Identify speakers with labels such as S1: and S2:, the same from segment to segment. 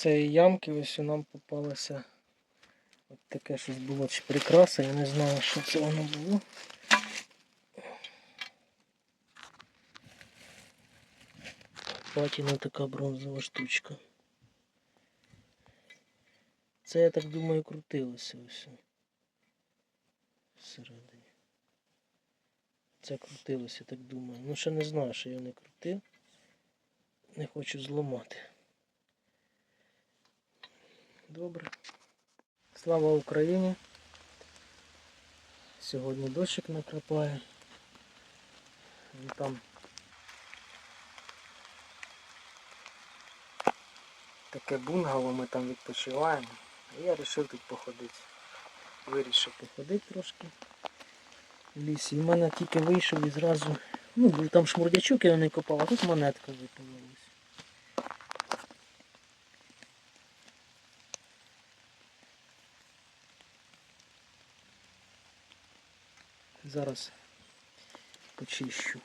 S1: цієї ямки ось нам попалося от таке щось було чи прикраса, я не знаю, що це воно було. Патіна така бронзова штучка. Це, я так думаю, крутилося ось. Всередині. Це крутилося, я так думаю. Ну ще не знаю, що я не крутив. Не хочу зламати. Добре. Слава Україні. Сьогодні дощик накрапає. Вон Там таке бунгало, ми там відпочиваємо. І я вирішив тут походити. Вирішив походити трошки в лісі. І в мене тільки вийшов і зразу. Ну, там шмурдячок, я не копав, а тут монетка випалилась. Зараз почищу.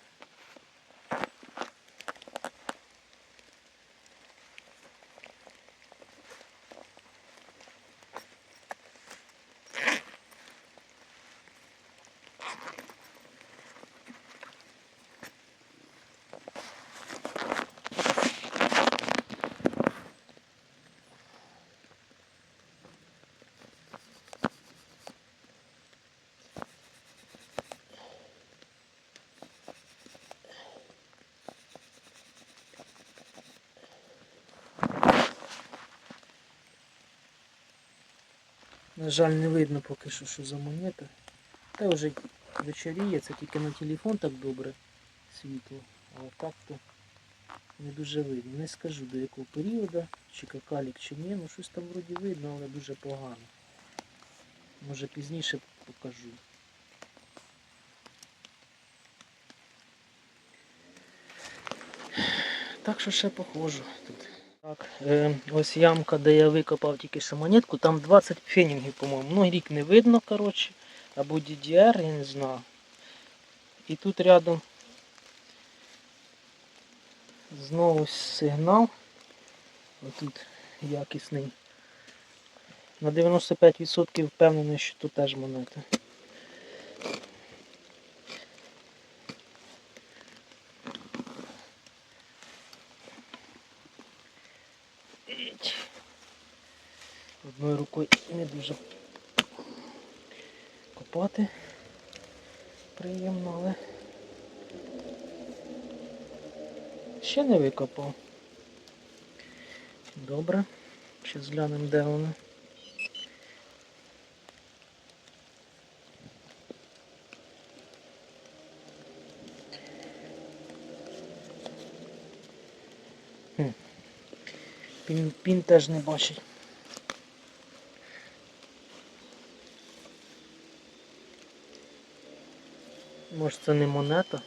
S1: На жаль, не видно поки що, що за монета. Та вже вечоріє, це тільки на телефон так добре світло. А так то не дуже видно. Не скажу до якого періоду, чи какалік, чи ні, ну щось там вроді видно, але дуже погано. Може пізніше покажу. Так що ще похожу тут. Так, е, ось ямка, де я викопав тільки що монетку, там 20 фенінгів, по-моєму. Ну, рік не видно, коротше. Або DDR, я не знаю. І тут рядом знову сигнал. Отут якісний. На 95% впевнений, що тут теж монета. Іть. Одною рукою не дуже копати приємно, але ще не викопав. Добре. Ще зглянемо, де воно. Хм. Пін, пін теж не бачить. Може це не монета?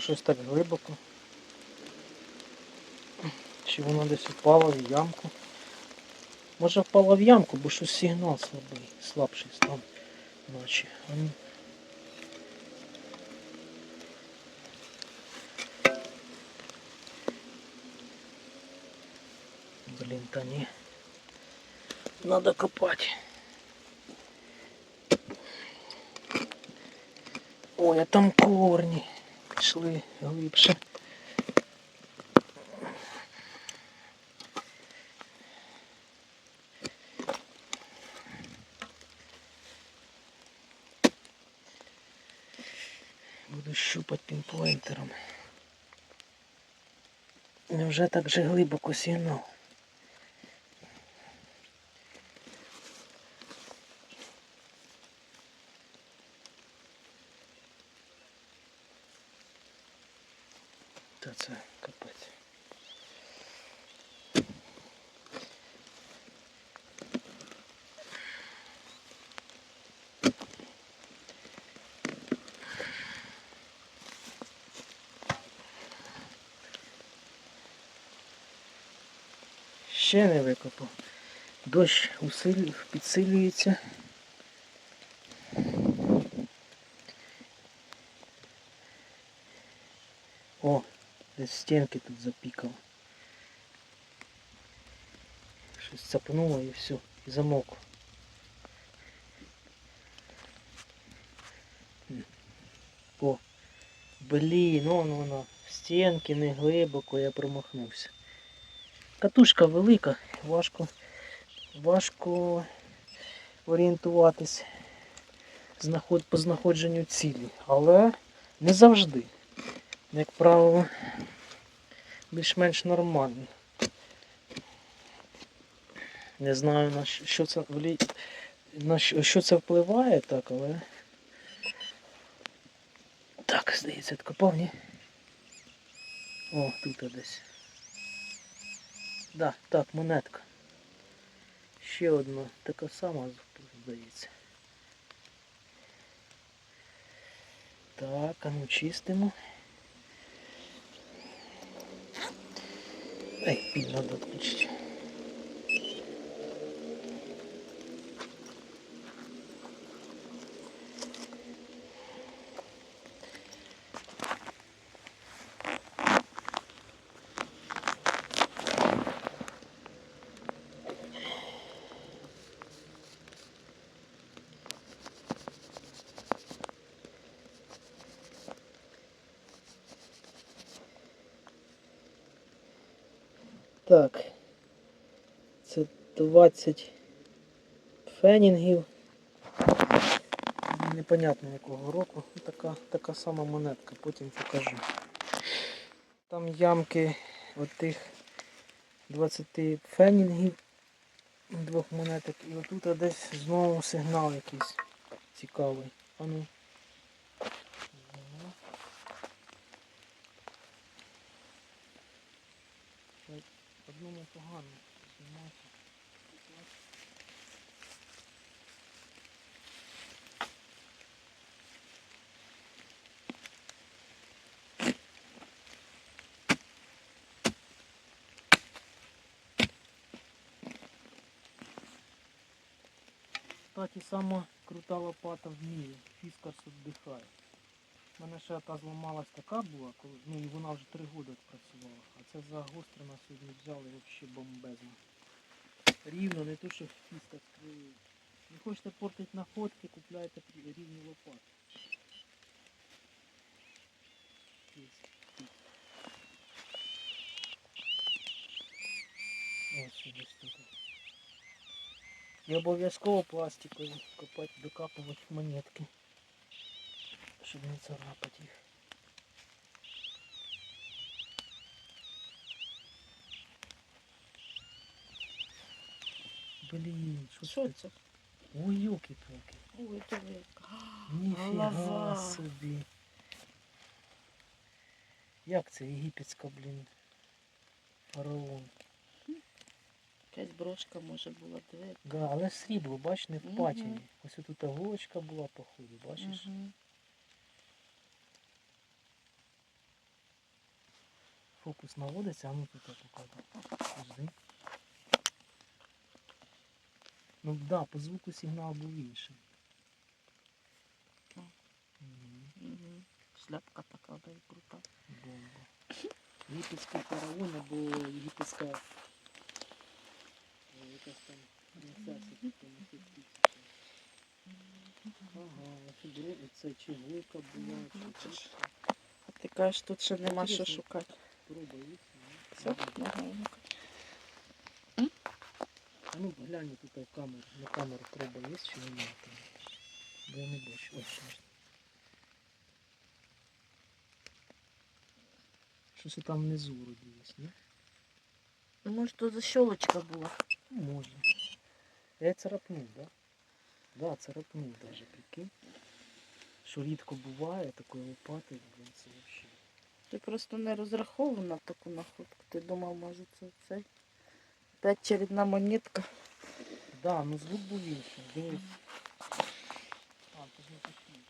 S1: Бо щось так глибоко. Чи вона десь впала в ямку? Може впала в ямку, бо щось сигнал слабий, слабший став ночі. Блін, та ні. Надо копати. Ой, а там корні пішли глибше. Буду щупати пінпойнтером. Невже так же глибоко сігнал? Та це капець. Ще не викопав. Дощ усилю, підсилюється. О, Стенки стінки тут запікав. Щось цапнуло і все, і замок. О, блін, он воно. Стінки не глибоко, я промахнувся. Катушка велика, важко важко орієнтуватись по знаходженню цілі, але не завжди. Як правило, більш-менш нормально. Не знаю на що це влі... на що, це впливає, так, але. Так, здається, відкопав, ні? О, тут десь. Да, так, монетка. Ще одна така сама, здається. Так, а ну чистимо. Ей, піль надо Так. Це 20 фенінгів. Непонятно якого року. Така, така сама монетка, потім покажу. Там ямки отих 20 фенінгів двох монеток. І отут десь знову сигнал якийсь цікавий. А ну. Ага. Так, Одному погано знімати. Кстати, сама крута лопата в мірі. Фіскарс віддихає. У мене ще та зламалась така була, коли, ну і вона вже три роки працювала. А це загострена сьогодні взяли взагалі бомбезно. Рівно, не то що фіскарс кривий. Не хочете портити находки, купляйте рівні лопати. Ось десь тут. І обов'язково пластикові копати, докапувати монетки, щоб не царапати їх. Блін, що
S2: Що
S1: це?
S2: це?
S1: Ой, юки-палки.
S2: Ой, диви.
S1: Ніфіга собі. Як це єгипетська, блін, фараон.
S2: Якась брошка може була, диви.
S1: Да, але срібло, бач, не в патіні. Ось тут голочка була, походу, бачиш?
S2: Мгм.
S1: Фокус наводиться, а ну тут я покажу. Ну да, по звуку сигнал був інший.
S2: Так.
S1: Мгм,
S2: Мгм. Шляпка така, да, і крута.
S1: Бомба. Єгипетський фараон або єгипетська е, якась там. Ага, це чи вилка була, чи?
S2: А ти кажеш, тут ще нема що шукати. Все? Ага, ну-ка.
S1: А ну глянь тут в камеру. На камеру проба є чи немає там? Бо я не бачу. Ось що. Щось і там внизу вроді є, не?
S2: Ну, може, тут защолочка була.
S1: Ну, може. Я царапнув, да? Да, царапнув даже, прикинь. Що рідко буває такої лопати, блін, це взагалі.
S2: Ти просто не розраховував на таку находку. Ти думав, може, це цей. Опять чередна монетка.
S1: Да, ну звук був інший. Дивись. А, тут не такий.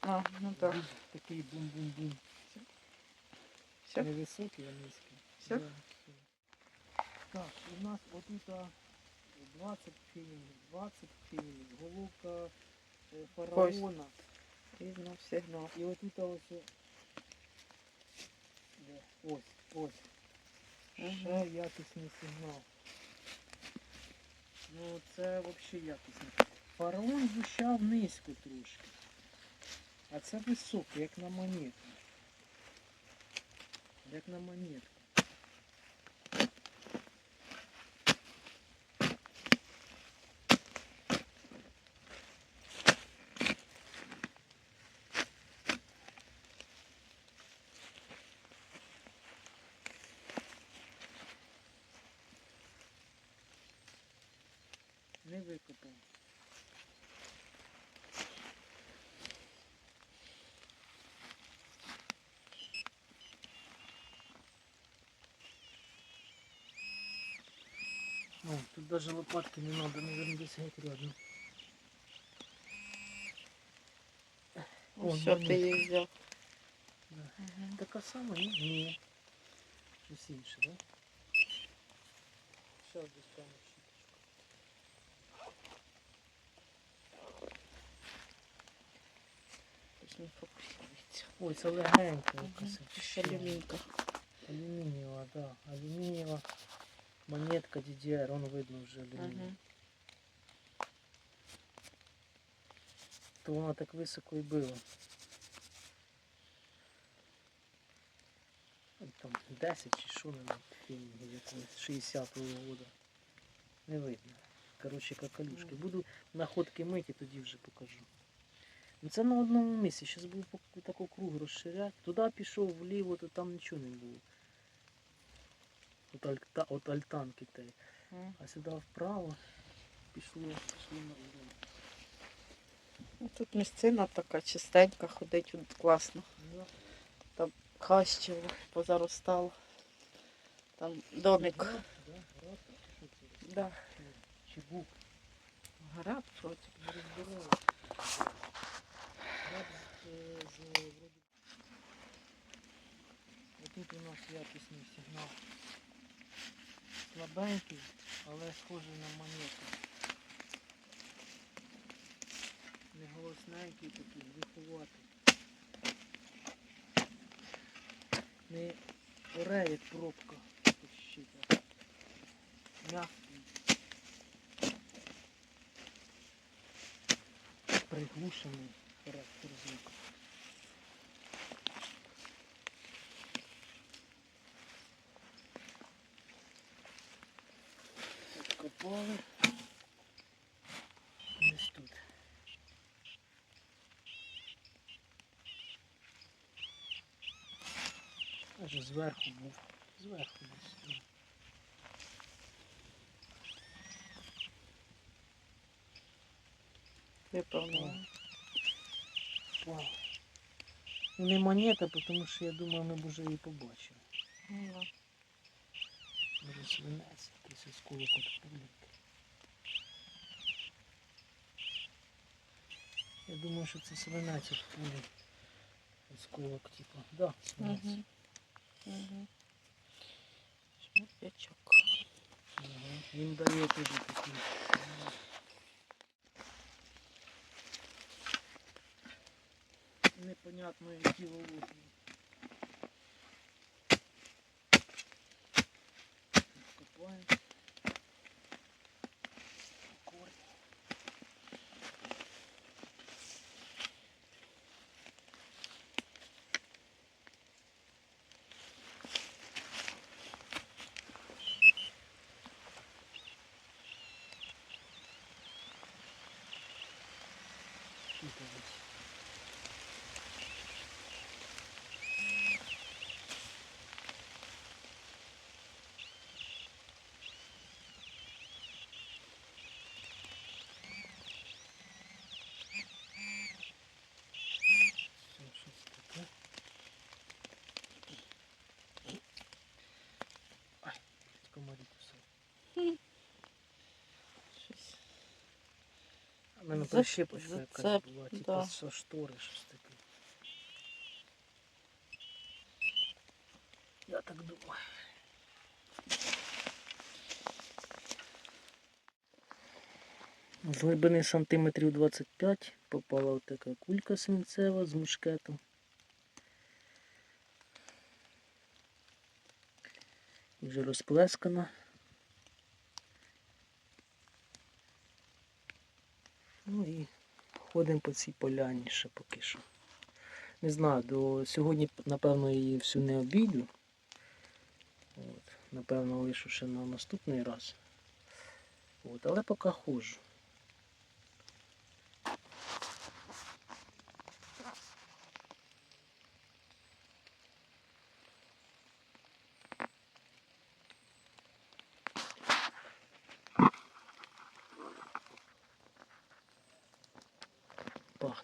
S2: А, ну так.
S1: Звук Такий бум-бум-бум.
S2: Все?
S1: Невисокий, а низький.
S2: Всё?
S1: Да, всё. Так, у нас отут а, 20 фільмів, 20 фільмів, головка е, фараона.
S2: Різно сигнал.
S1: І отут ось. Ось, ось. Ще якісний сигнал. Ну це взагалі якісний. Фарон звучав низько трошки. А це високо, як на монетку. Як на монетку. даже лопатки не надо, наверное, десь геть рядом. О,
S2: Що ти
S1: монетка.
S2: її взяв?
S1: Да.
S2: Мгм.
S1: Така сама, ні? Ні. Щось інше, да? Ще достану щіточку.
S2: Щось не фокусується.
S1: Ой, це легенька якась.
S2: Це
S1: вообще.
S2: алюмінька.
S1: Алюмінієва, да. Алюмінієва Монетка DDR, он видно вже.
S2: Мгм.
S1: То вона так високо і била. Ну, Там 10 чи що на фільмі якогось 60-го року. Не видно. Коротше, какалюшки. Буду находки мити, тоді вже покажу. Ну це на одному місці. Зараз буду по таку круг розширяти. Туди пішов вліво, то там нічого не було. От, альта, от альтанки.
S2: Мгм.
S1: А сюди вправо пішло, пішло на.
S2: Ну, Тут місцина така чистенька, ходить тут класно.
S1: Да.
S2: Хащево позаростало. Там домик.
S1: Да, да, град, що це?
S2: Да.
S1: Чи бук?
S2: Град вроді.
S1: Не розбираю. Град з, е, з вроді. Отут у нас якісний сигнал. Слабенький, але схожий на монету. Не голосненький такий, глуховатий. Не оре, пробка. Щита. Мягкий. Приглушений характер звуку. Копали. Десь тут. Аж зверху був. Зверху десь.
S2: Виповнено.
S1: Вау. Ну, Не монета, тому що я думав, ми б вже її побачили.
S2: Ну.
S1: Може свинець, якийсь осколок от пуліки. Я думаю, що це свинець от пулі. Осколок, типу. Да, свинець.
S2: Мгм. Мгм. Шматячок.
S1: Ага. Він дає тоді такі. Непонятно, які волокна. Копаємо. Щитовець. Це щось таке. Ай, комарі кусають.
S2: Щось.
S1: А
S2: За-
S1: прищепочка якась
S2: це,
S1: була, типу
S2: да.
S1: со штори щось таке. Я так думаю. З глибини сантиметрів 25 попала от така кулька свинцева з мушкетом. Вже розплескана. Ходимо по цій поляні ще поки що. Не знаю, до сьогодні, напевно, її всю не обійду. От, напевно, лишу ще на наступний раз. От, але поки ходжу.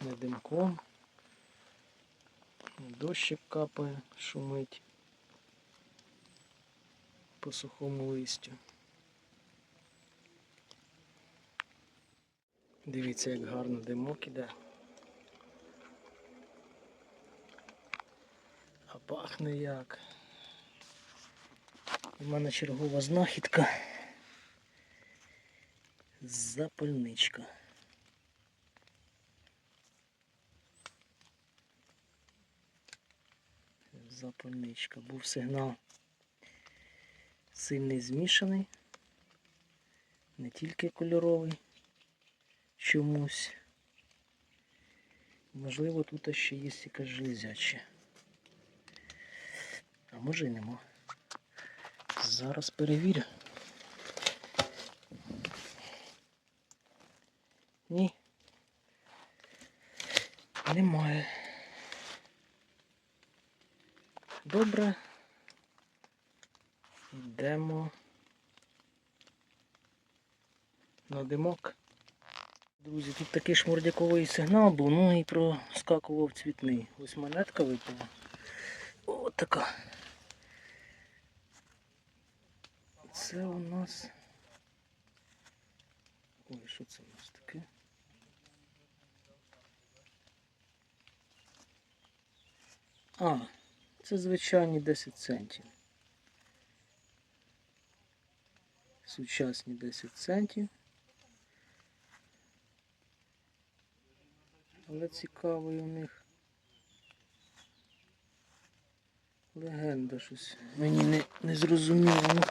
S1: Пахне димком. Дощик капає, шумить по сухому листю. Дивіться, як гарно димок іде. А пахне як. У мене чергова знахідка. Запальничка. Запальничка. Був сигнал сильний змішаний, не тільки кольоровий чомусь. Можливо, тут ще є якась железяча. А може й нема. Зараз перевірю. Ні. Немає. Добре. Йдемо на димок. Друзі, тут такий шмурдяковий сигнал був, ну і проскакував цвітний. Ось монетка випала. О, така. Це у нас. Ой, що це у нас таке? А, це звичайні 10 центів. Сучасні 10 центів. Але цікавий у них легенда щось. Мені не, не зрозуміло.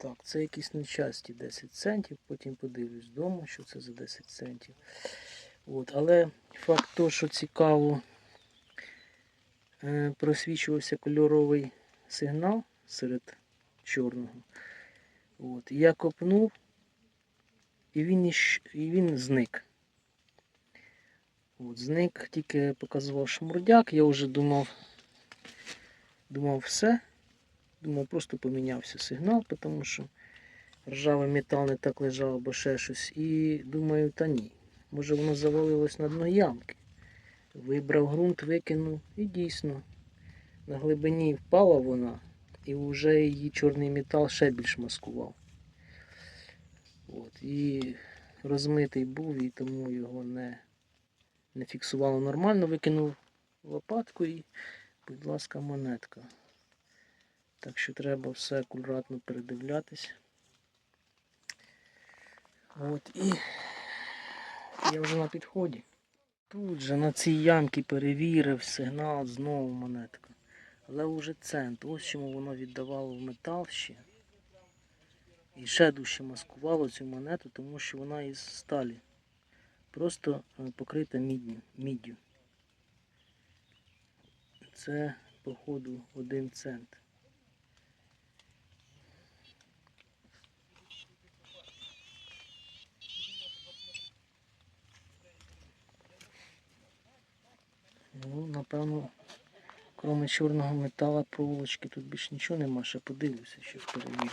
S1: Так, це якісь нечасті 10 центів, потім подивлюсь вдома, що це за 10 центів. От, але факт того, що цікаво, е, просвічувався кольоровий сигнал серед чорного. От, я копнув, і він, іщ- і він зник. От, зник, тільки показував шмурдяк, я вже думав, думав все. Думав, просто помінявся сигнал, тому що ржавий метал не так лежав або ще щось. І думаю, та ні. Може воно завалилось на дно ямки. Вибрав ґрунт, викинув і дійсно на глибині впала вона, і вже її чорний метал ще більш маскував. От, і розмитий був, і тому його не, не фіксувало нормально, викинув лопатку і, будь ласка, монетка. Так що треба все акуратно передивлятись. От і я вже на підході. Тут же на цій ямці перевірив сигнал, знову монетка. Але вже цент. Ось чому воно віддавало в метал ще. І ще дужче маскувало цю монету, тому що вона із сталі. Просто е, покрита міддю. Це, походу, один цент. Ну, напевно, крім чорного металу проволочки, тут більш нічого нема, ще подивлюся, ще перевірю.